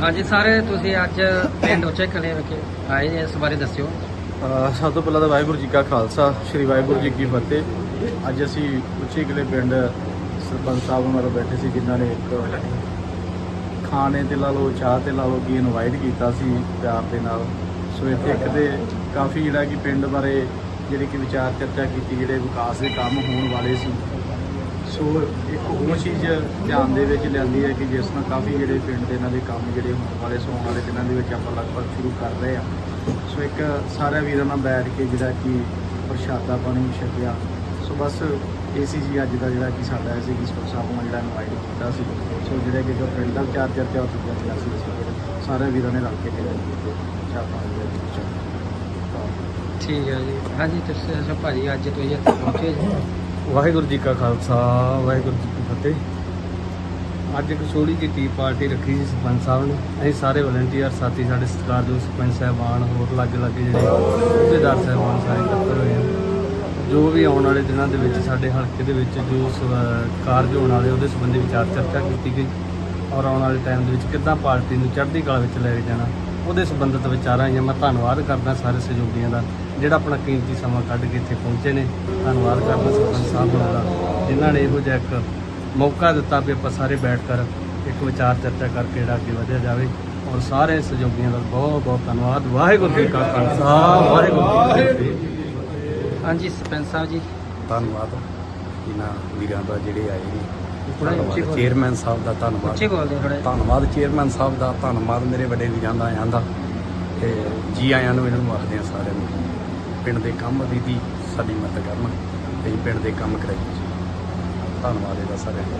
ਹਾਂਜੀ ਸਾਰੇ ਤੁਸੀਂ ਅੱਜ ਪਿੰਡ ਉੱਚੇ ਖਲੇ ਵਿਖੇ ਆਏ ਜੀ, ਇਸ ਬਾਰੇ ਦੱਸਿਓ। ਸਭ ਤੋਂ ਪਹਿਲਾਂ ਤਾਂ ਵਾਹਿਗੁਰੂ ਜੀ ਕਾ ਖਾਲਸਾ ਸ੍ਰੀ ਵਾਹਿਗੁਰੂ ਜੀ ਕੀ ਫਤਿਹ। ਅੱਜ ਅਸੀਂ ਉੱਚੇ ਕਿਲੇ ਪਿੰਡ ਸਰਪੰਚ ਸਾਹਿਬ ਨਾਲ ਬੈਠੇ ਸੀ ਜਿਨ੍ਹਾਂ ਨੇ ਇੱਕ ਖਾਣੇ ਤੇ ਲਾ ਲਓ, ਚਾਹ ਤੇ ਲਾ ਲਓ, ਕੀ ਇਨਵਾਈਟ ਕੀਤਾ ਸੀ ਪਿਆਰ ਦੇ ਨਾਲ। ਸੋ ਇੱਥੇ ਇੱਕ ਦੇ ਕਾਫੀ ਜਿਹੜਾ ਕਿ ਪਿੰਡ ਬਾਰੇ ਜਿਹੜੀ ਕਿ ਵਿਚਾਰ ਚਰਚਾ ਕੀਤੀ, ਜਿਹੜੇ ਵਿਕਾਸ ਦੇ ਕੰਮ ਹੋਣ ਵਾਲੇ ਸੀ। ਸੋ ਇੱਕ ਉਹ ਚੀਜ਼ ਧਿਆਨ ਦੇ ਵਿੱਚ ਲਿਆਂਦੀ ਹੈ ਕਿ ਜਿਸ ਨਾਲ ਕਾਫੀ ਜਿਹੜੇ ਪਿੰਡ ਦੇ ਇਹਨਾਂ ਦੇ ਕੰਮ ਜਿਹੜੇ ਹੋਣ ਵਾਲੇ ਸੋ ਆਉਣ ਵਾਲੇ ਦਿਨਾਂ ਦੇ ਵਿੱਚ ਆਪਾਂ ਲਗਭਗ ਸ਼ੁਰੂ ਕਰ ਰਹੇ ਆ ਸੋ ਇੱਕ ਸਾਰੇ ਵੀਰਾਂ ਨਾਲ ਬੈਠ ਕੇ ਜਿਹੜਾ ਕਿ ਪ੍ਰਸ਼ਾਦਾ ਪਾਣੀ ਛਕਿਆ। ਸੋ ਬਸ ਇਹ ਸੀ ਜੀ ਅੱਜ ਦਾ ਜਿਹੜਾ ਕਿ ਸਾਡਾ ਐਸੇ ਕਿ ਸਪੋਰਟ ਸਾਹਿਬ ਨੂੰ ਜਿਹੜਾ ਇਨਵਾਈਟ ਕੀਤਾ ਸੀ। ਸੋ ਜਿਹੜੇ ਕਿ ਜੋ ਪਿੰਡ ਦਾ ਚਾਰ ਚਰਚਾ ਹੋ ਚੁੱਕਿਆ ਸੀ ਸਾਰੇ ਵੀਰਾਂ ਨੇ ਰਲ ਕੇ ਜਿਹੜਾ ਕਿ ਚਾਹ ਪਾਣੀ ਦੇ ਵਿੱਚ ਠੀਕ ਹੈ ਜੀ। ਹਾਂਜੀ ਤੁਸੀਂ ਦੱਸੋ ਭਾਜੀ ਅੱਜ ਤੁਸੀਂ ਇੱਥੇ ਪਹੁੰਚੇ ਜੀ? ਵਾਹਿਗੁਰੂ ਜੀ ਕਾ ਖਾਲਸਾ ਵਾਹਿਗੁਰੂ ਜੀ ਕੀ ਫਤਿਹ। ਅੱਜ ਇੱਕ ਛੋਟੀ ਜਿਹੀ ਟੀ ਪਾਰਟੀ ਰੱਖੀ ਸੀ ਸਰਪੰਚ ਸਾਹਿਬ ਨੇ। ਅਸੀਂ ਸਾਰੇ ਵਲੰਟੀਅਰ ਸਾਥੀ ਸਾਡੇ ਸਤਿਕਾਰਯੋਗ ਸਰਪੰਚ ਸਾਹਿਬਾਨ ਹੋਰ ਲਾਗੇ ਲਾਗੇ ਜਿਹੜੇ ਅਹੁਦੇਦਾਰ ਸਾਹਿਬਾਨ ਸਾਰੇ ਇਕੱਤਰ ਹੋਏ ਆ। ਜੋ ਵੀ ਆਉਣ ਵਾਲੇ ਦਿਨਾਂ ਦੇ ਵਿੱਚ ਸਾਡੇ ਹਲਕੇ ਦੇ ਵਿੱਚ ਜੋ ਸ ਕਾਰਜ ਹੋਣ ਵਾਲੇ ਉਹਦੇ ਸੰਬੰਧੀ ਵਿਚਾਰ ਚਰਚਾ ਕੀਤੀ ਗਈ ਔਰ ਆਉਣ ਵਾਲੇ ਟਾਈਮ ਦੇ ਵਿੱਚ ਕਿੱਦਾਂ ਪਾਰਟੀ ਨੂੰ ਚੜ੍ਹਦੀ ਕਲਾ ਵਿੱਚ ਲੈ ਕੇ ਜਾਣਾ, ਉਹਦੇ ਸੰਬੰਧਿਤ ਵਿਚਾਰਾਂ ਜਾਂ ਮੈਂ ਧੰਨਵਾਦ ਕਰਦਾ ਸਾਰੇ ਸਹਿਯੋਗੀਆਂ ਦਾ, ਜਿਹੜਾ ਆਪਣਾ ਕੀਮਤੀ ਸਮਾਂ ਕੱਢ ਕੇ ਇੱਥੇ ਪਹੁੰਚੇ ਨੇ। ਧੰਨਵਾਦ ਕਰਦਾ ਸਰਪੰਚ ਸਾਹਿਬ ਹੋਣਾ ਦਾ, ਜਿਨ੍ਹਾਂ ਨੇ ਇਹੋ ਜਿਹਾ ਇੱਕ ਮੌਕਾ ਦਿੱਤਾ ਵੀ ਆਪਾਂ ਸਾਰੇ ਬੈਠ ਕਰ ਇੱਕ ਵਿਚਾਰ ਚਰਚਾ ਕਰਕੇ ਜਿਹੜਾ ਅੱਗੇ ਵਧਿਆ ਜਾਵੇ। ਔਰ ਸਾਰੇ ਸਹਿਯੋਗੀਆਂ ਦਾ ਬਹੁਤ ਬਹੁਤ ਧੰਨਵਾਦ। ਵਾਹਿਗੁਰੂ ਜੀ ਕਾ ਖਾਲਸਾ, ਵਾਹਿਗੁਰੂ ਜੀ ਕੀ ਫਤਿਹ। ਹਾਂਜੀ ਸਰਪੰਚ ਸਾਹਿਬ ਜੀ। ਧੰਨਵਾਦ। ਇਹਨਾਂ ਵੀਰਾਂ ਦਾ ਜਿਹੜੇ ਆਏ ਨੇ ਥੋੜ੍ਹਾ ਜਿਹਾ ਉੱਚੀ ਧੰਨਵਾਦ ਬੋਲੋ। ਚੇਅਰਮੈਨ ਸਾਹਿਬ ਦਾ ਉੱਚੇ ਧੰਨਵਾਦ ਬੋਲਦੇ ਥੋੜੇ ਧੰਨਵਾਦ ਚੇਅਰਮੈਨ ਸਾਹਿਬ ਦਾ ਧੰਨਵਾਦ ਮੇਰੇ ਵੱਡੇ ਵੀਰਾਂ ਦਾ ਆਇਆਂ ਦਾ। ਤੇ ਜੀ ਆਇਆਂ ਨੂੰ ਇਹਨਾਂ ਨੂੰ ਆਖਦੇ ਆ ਸਾਰਿਆਂ ਨੂੰ ਪਿੰਡ ਦੇ ਕੰਮ ਦੀ ਦੀ ਸਾਡੀ ਮਦਦ ਕਰਨ ਤੇ ਪਿੰਡ ਦੇ ਕੰਮ ਕਰਾਈਏ। ਧੰਨਵਾਦ ਇਹਦਾ ਸਾਰਿਆਂ ਦਾ।